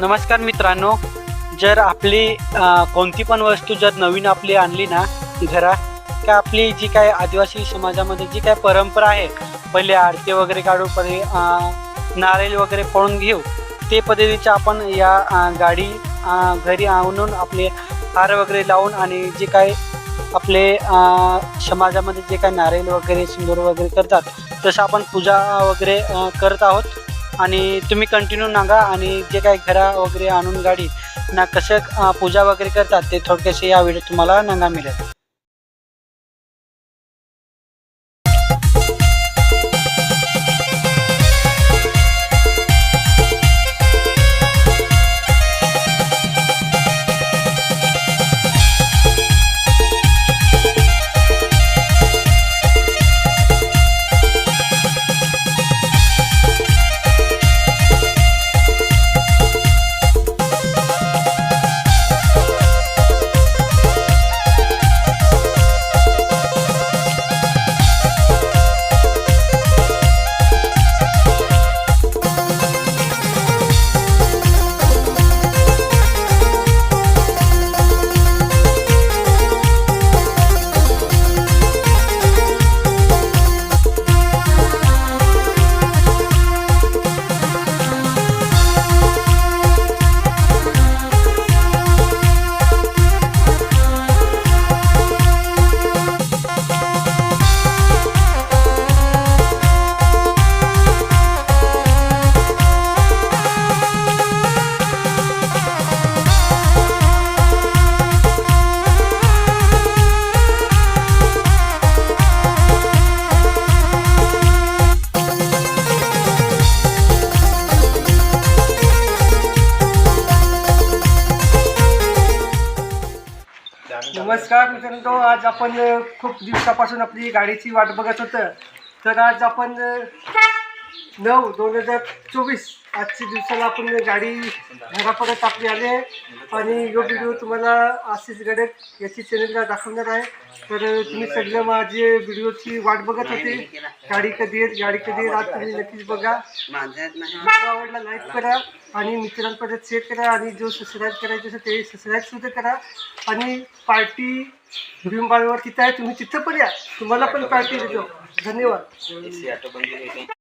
नमस्कार मित्रांनो जर आपली कोणती पण वस्तू जर नवीन आपली आणली ना घरा का आपली जी काय आदिवासी समाजामध्ये जी काय परंपरा आहे पहिले आरती वगैरे काढू पहिले नारळ वगैरे पळून घेऊ ते पद्धतीच्या आपण या गाडी घरी आणून आपले हार वगैरे लावून आणि जे काय आपले समाजामध्ये जे काय नारळ वगैरे सिंदूर वगैरे करतात तसं आपण पूजा वगैरे करत आहोत. आणि तुम्ही कंटिन्यू नागा आणि जे काही घरा वगैरे आणून गाडी ना कसं पूजा वगैरे करतात ते थोडक्यासे या व्हिडिओ तुम्हाला नागा मिळेल. नमस्कार मित्रांनो आज आपण खूप दिवसापासून आपली गाडीची वाट बघत होतं. तर आज आपण नऊ दोन हजार चोवीस. आजच्या दिवसाला आपण गाडी घरापर्यंत आपली आले आणि यो व्हिडिओ तुम्हाला आशिष गडक याची चॅनलला दाखवणार आहे. तर तुम्ही सगळं माझी व्हिडिओची वाट बघत होते. गाडी कधी येत गाडी कधी येत आज तुम्ही नक्कीच बघा. आवडला लाईक करा. आणि मित्रांपर्यंत शेअर करा. आणि जो सबस्क्राईब करायचं असेल ते सबस्क्राईब सुद्धा करा. आणि पार्टी भीमबाळवर तिथं आहे. तुम्ही तिथं पण या. तुम्हाला पण पार्टी देतो. धन्यवाद.